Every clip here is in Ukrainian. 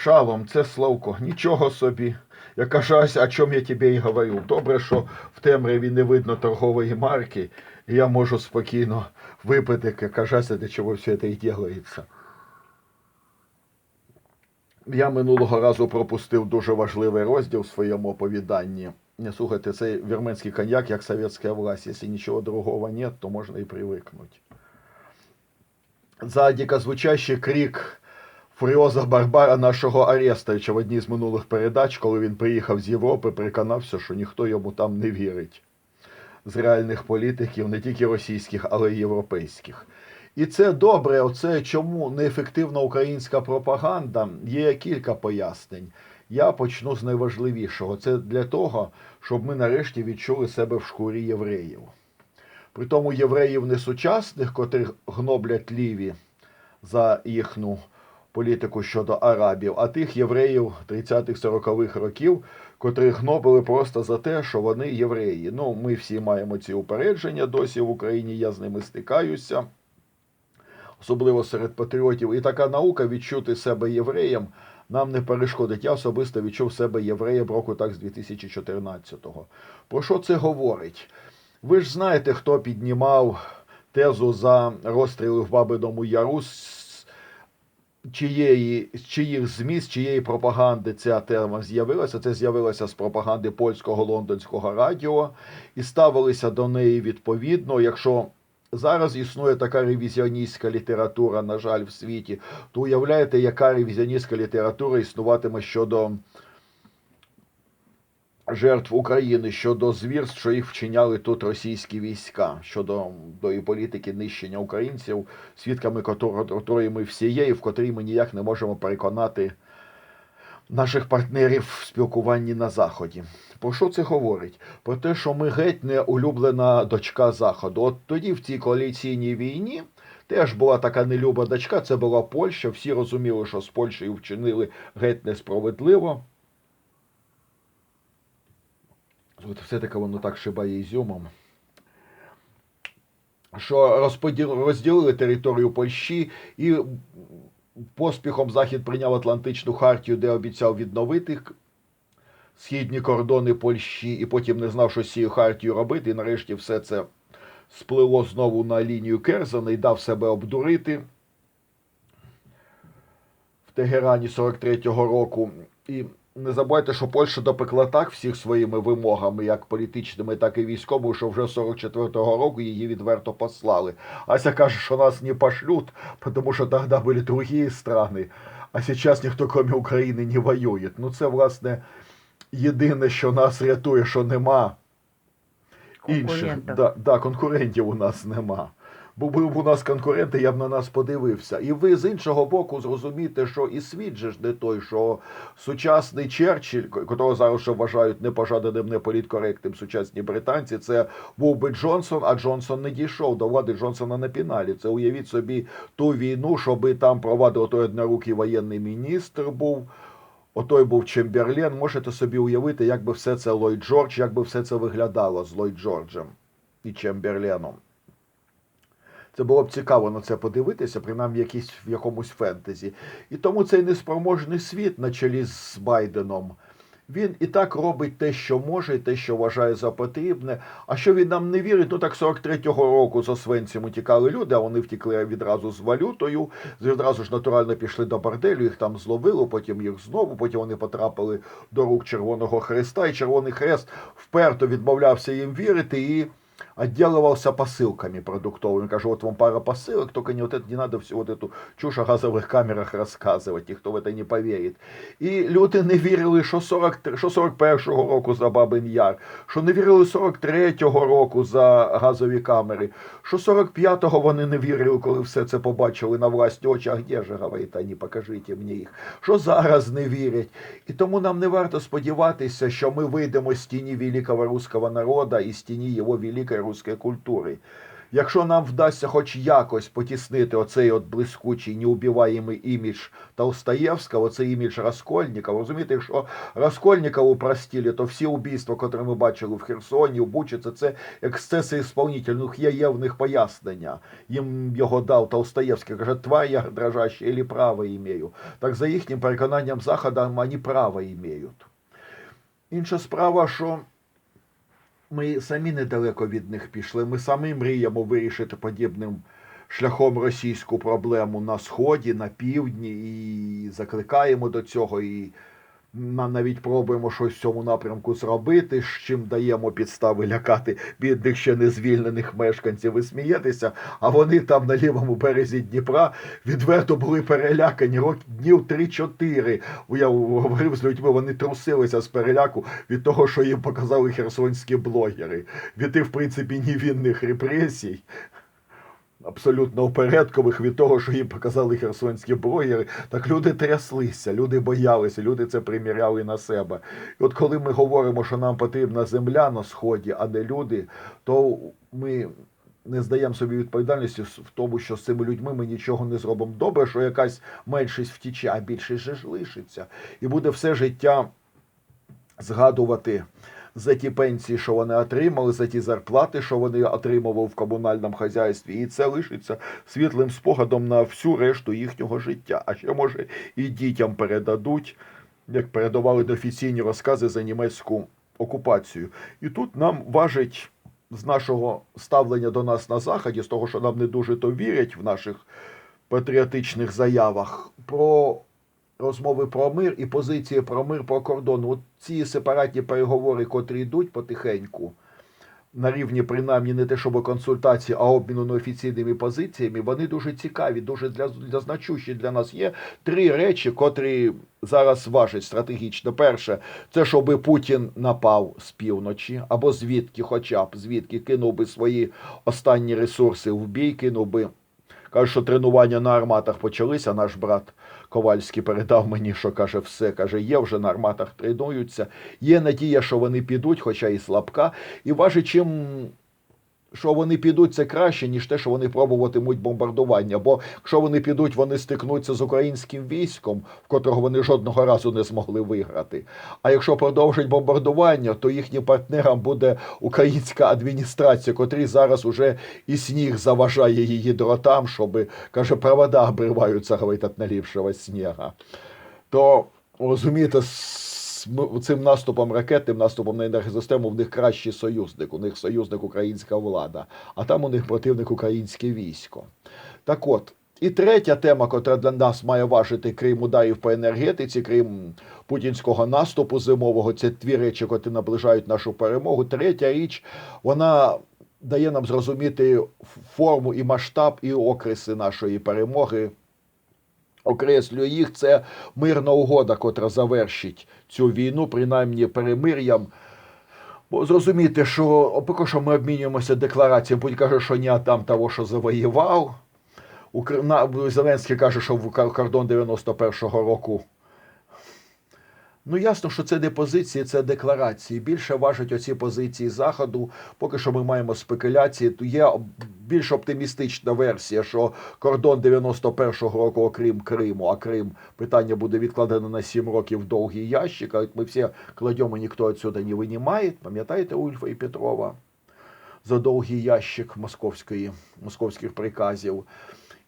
Шалом, це Славко, нічого собі. Я кажусь, о чому я тобі і говорив. Добре, що в темряві не видно торгової марки, і я можу спокійно випити, кажася, для чого все це і робиться. Я минулого разу пропустив дуже важливий розділ в своєму оповіданні. Слухайте, це вірменський коньяк, як совєтська власть. Якщо нічого другого нет, то можна і привикнути. За дикозвучащий крик Фуріоза Барбара нашого Арестовича в одній з минулих передач, коли він приїхав з Європи, переконався, що ніхто йому там не вірить. З реальних політиків, не тільки російських, але й європейських. І це добре. Оце чому неефективна українська пропаганда. Є кілька пояснень. Я почну з найважливішого. Це для того, щоб ми нарешті відчули себе в шкурі євреїв. При тому євреїв не сучасних, котрих гноблять ліві за їхню політику щодо арабів, а тих євреїв 30-х-40-х років, котрих гнобили просто за те, що вони євреї. Ну, ми всі маємо ці упередження досі в Україні, я з ними стикаюся, особливо серед патріотів. І така наука відчути себе євреєм нам не перешкодить. Я особисто відчув себе євреєм року так з 2014-го. Про що це говорить? Ви ж знаєте, хто піднімав тезу за розстріли в Бабиному Яру, чиєї, з чиїх ЗМІ, з чиєї пропаганди ця тема з'явилася. Це з'явилося з пропаганди польського лондонського радіо, і ставилися до неї відповідно. Якщо зараз існує така ревізіоністська література, на жаль, в світі, то уявляєте, яка ревізіоністська література існуватиме щодо жертв України щодо звірств, що їх вчиняли тут російські війська, щодо тої політики нищення українців, свідками котрої ми всі є, і в котрій ми ніяк не можемо переконати наших партнерів в спілкуванні на Заході. Про що це говорить? Про те, що ми геть не улюблена дочка Заходу. От тоді, в цій коаліційній війні, теж була така нелюба дочка, це була Польща. Всі розуміли, що з Польщею вчинили геть несправедливо. От все-таки воно так шибає ізюмом. Що розподіл, розділили територію Польщі і поспіхом Захід прийняв Атлантичну хартію, де обіцяв відновити східні кордони Польщі, і потім не знав, що з цією хартією робити. І нарешті все це сплило знову на лінію Керзана і дав себе обдурити в Тегерані 43-го року. І не забувайте, що Польща допекла так всіх своїми вимогами, як політичними, так і військовими, що вже 44-го року її відверто послали. Ася каже, що нас не пошлють, тому що тоді були другі страни, а зараз ніхто, крім України, не воює. Ну це, власне, єдине, що нас рятує, що нема інших. Да, да, конкурентів у нас нема. Бо був б у нас конкуренти, я б на нас подивився. І ви з іншого боку зрозумієте, що і світ же ж не той, що сучасний Черчилль, котрого зараз ще вважають непожаданим, неполіткоректним сучасні британці, це був би Джонсон, а Джонсон не дійшов до влади Джонсона на піналі. Це уявіть собі ту війну, щоби там провадив той однорукий воєнний міністр був. Отой був Чемберлен. Можете собі уявити, як би все це Ллойд Джордж, як би все це виглядало з Ллойд Джорджем і Чемберленом. Це було б цікаво на це подивитися, принаймні в, якійсь, в якомусь фентезі. І тому цей неспроможний світ на чолі з Байденом. Він і так робить те, що може, і те, що вважає за потрібне. А що він нам не вірить, ну так 43-го року з Освенцем утікали люди, а вони втікли відразу з валютою, відразу ж натурально пішли до борделю, їх там зловили, потім їх знову, потім вони потрапили до рук Червоного Хреста, і Червоний Хрест вперто відмовлявся їм вірити і отделывался посылками продуктовыми. Кажу, вот вам пара посылок, только не вот это, не надо всю вот эту чушь о газовых камерах рассказывать, ніхто в это не повірить. І люди не вірили, що, 40, що 41-го року за Бабин Яр, що не вірили 43-го року за газові камери, що 45-го вони не вірили, коли все це побачили на власні очі. А де же, говорить, вони, покажіть мені їх. Що зараз не вірять. І тому нам не варто сподіватися, що ми вийдемо з тіні великого руського народу і з тіні його великої руської культури. Якщо нам вдасться хоч якось потіснити оцей от блискучий, неубиваємий імідж Толстаєвського, оцей імідж Раскольнікова, розумієте, якщо Раскольнікову простили, то всі убійства, які ми бачили в Херсоні, в Бучі, це, це ексцеси ісполнительних, є, пояснення. Їм його дав Толстаєвський, каже, тварь я дрожаща, или право імею. Так за їхнім переконанням Захода, вони право імеють. Інша справа, що ми самі недалеко від них пішли. Ми самі мріємо вирішити подібним шляхом російську проблему на сході, на півдні, і закликаємо до цього. І навіть пробуємо щось в цьому напрямку зробити, з чим даємо підстави лякати бідних ще не звільнених мешканців. Ви смієтеся, а вони там на лівому березі Дніпра відверто були перелякані років днів 3-4. Я говорив з людьми, вони трусилися з переляку від того, що їм показали херсонські блогери. Від тих, в принципі, невінних репресій. Абсолютно упередкових від того, що їм показали херсонські блогери, так люди тряслися, люди боялися, люди це приміряли на себе. І от коли ми говоримо, що нам потрібна земля на сході, а не люди, то ми не здаємо собі відповідальності в тому, що з цими людьми ми нічого не зробимо. Добре, що якась меншість втіче, а більшість же ж лишиться. І буде все життя згадувати за ті пенсії, що вони отримали, за ті зарплати, що вони отримували в комунальному хазяйстві, і це лишиться світлим спогадом на всю решту їхнього життя. А ще може і дітям передадуть, як передавали офіційні розкази за німецьку окупацію. І тут нам важить з нашого ставлення до нас на заході, з того, що нам не дуже то вірять в наших патріотичних заявах, про розмови про мир і позиції про мир по кордону. От ці сепаратні переговори, котрі йдуть потихеньку, на рівні принаймні не те, щоб консультації, а обміну неофіційними позиціями, вони дуже цікаві, дуже для, для значущі для нас. Є три речі, котрі зараз важать стратегічно. Перше, це щоб Путін напав з півночі, або звідки, хоча б звідки кинув би свої останні ресурси в бій, кинув би. Каже, що тренування на арматах почалися. Наш брат Ковальський передав мені, що каже, все каже, є вже на арматах тренуються. Є надія, що вони підуть, хоча і слабка. І важить, чим що вони підуть, це краще, ніж те, що вони пробуватимуть бомбардування. Бо якщо вони підуть, вони стикнуться з українським військом, в котрого вони жодного разу не змогли виграти. А якщо продовжать бомбардування, то їхнім партнерам буде українська адміністрація, котрі зараз уже і сніг заважає її дротам, щоб каже, провода обриваються, говорить, від наліпшого снігу. То розумієте, цим наступом ракетним наступом на енергосистему в них кращий союзник. У них союзник українська влада, а там у них противник українське військо. Так от. І третя тема, котра для нас має важити крім ударів по енергетиці, крім путінського наступу зимового, це дві речі, котрі наближають нашу перемогу. Третя річ, вона дає нам зрозуміти форму і масштаб, і окреси нашої перемоги. Окреслюю їх, це мирна угода, котра завершить цю війну, принаймні перемир'ям. Бо зрозуміти, що поки що ми обмінюємося деклараціями, будь каже, що не там того, що завоював. Зеленський каже, що в кордон 91-го року. Ну, ясно, що це не позиції, це декларації. Більше важать оці позиції Заходу. Поки що ми маємо спекуляції. Є більш оптимістична версія, що кордон 91-го року, окрім Криму, а Крим питання буде відкладено на 7 років в довгий ящик. А ми всі кладемо, ніхто відсюди не винімає. Пам'ятаєте Ульфа і Петрова? За довгий ящик московської, московських приказів.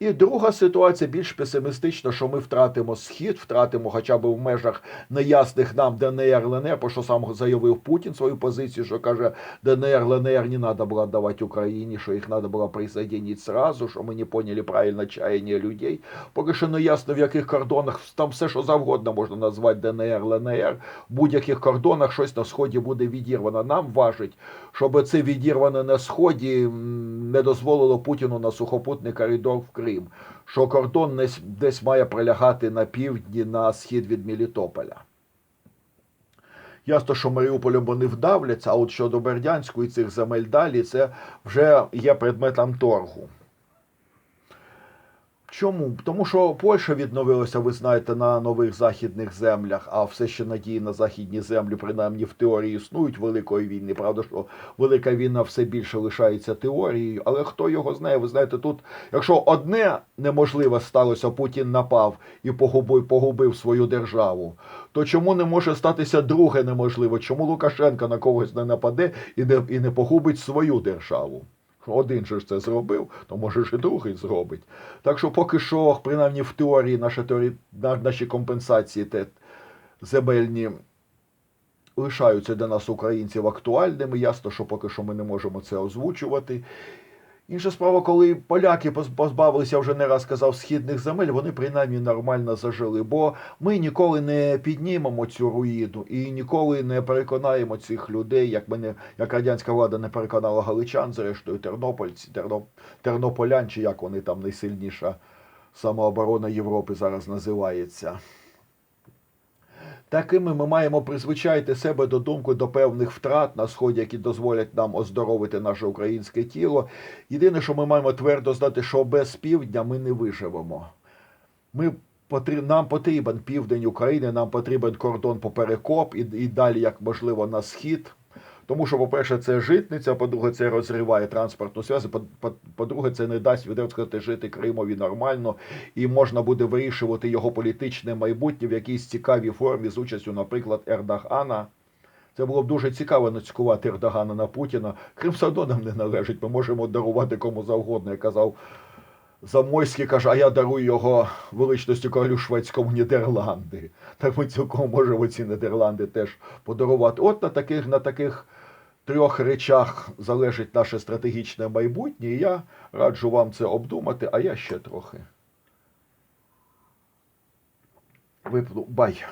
І друга ситуація більш песимістична, що ми втратимо схід, втратимо хоча б в межах неясних нам ДНР, ЛНР, про що сам заявив Путін свою позицію, що каже, ДНР, ЛНР не треба було давати Україні, що їх треба було присоединити сразу, що ми не поняли правильно чаяння людей. Поки що не ясно, в яких кордонах, там все, що завгодно можна назвати ДНР, ЛНР, в будь-яких кордонах щось на сході буде відірвано. Нам важить, щоб це відірване на сході не дозволило Путіну на сухопутний коридор в Крим. Що кордон десь, має пролягати на півдні на схід від Мелітополя. Ясно, що Маріуполем вони вдавляться, а от щодо Бердянську і цих земель далі, це вже є предметом торгу. Чому? Тому що Польща відновилася, ви знаєте, на нових західних землях, а все ще надії на західні землі, принаймні в теорії існують великої війни. Правда, що велика війна все більше лишається теорією. Але хто його знає? Ви знаєте, тут, якщо одне неможливе сталося, Путін напав і погубив, погубив свою державу, то чому не може статися друге неможливе? Чому Лукашенко на когось не нападе і не, і не погубить свою державу? Один же ж це зробив, то може ж і другий зробить. Так що поки що, принаймні в теорії, наша теорія, наші компенсації те, земельні лишаються для нас, українців, актуальними. Ясно, що поки що ми не можемо це озвучувати. Інша справа, коли поляки поз- позбавилися, вже не раз сказав, східних земель, вони принаймні нормально зажили. Бо ми ніколи не піднімемо цю руїну і ніколи не переконаємо цих людей, як мене, як радянська влада не переконала галичан, зрештою, тернопольці, терно, тернополян, чи як вони там найсильніша самооборона Європи зараз називається. Такими ми маємо призвичайти себе до думки до певних втрат на сході, які дозволять нам оздоровити наше українське тіло. Єдине, що ми маємо твердо знати, що без півдня ми не виживемо. Ми нам потрібен південь України, нам потрібен кордон по перекоп і, і далі, як можливо, на схід. Тому що, по-перше, це житниця, по-друге, це розриває транспортну зв'язку, по- по- по-друге, це не дасть відверто сказати жити Кримові нормально, і можна буде вирішувати його політичне майбутнє в якійсь цікавій формі з участю, наприклад, Ердогана. Це було б дуже цікаво нацькувати Ердогана на Путіна. Крим все нам не належить. Ми можемо дарувати кому завгодно. Я казав, Замойський каже, а я дарую його величності королю шведському Нідерланди. Так ми цілком можемо ці Нідерланди теж подарувати. От на таких, на таких трьох речах залежить наше стратегічне майбутнє. І я раджу вам це обдумати, а я ще трохи. Випну. Бай.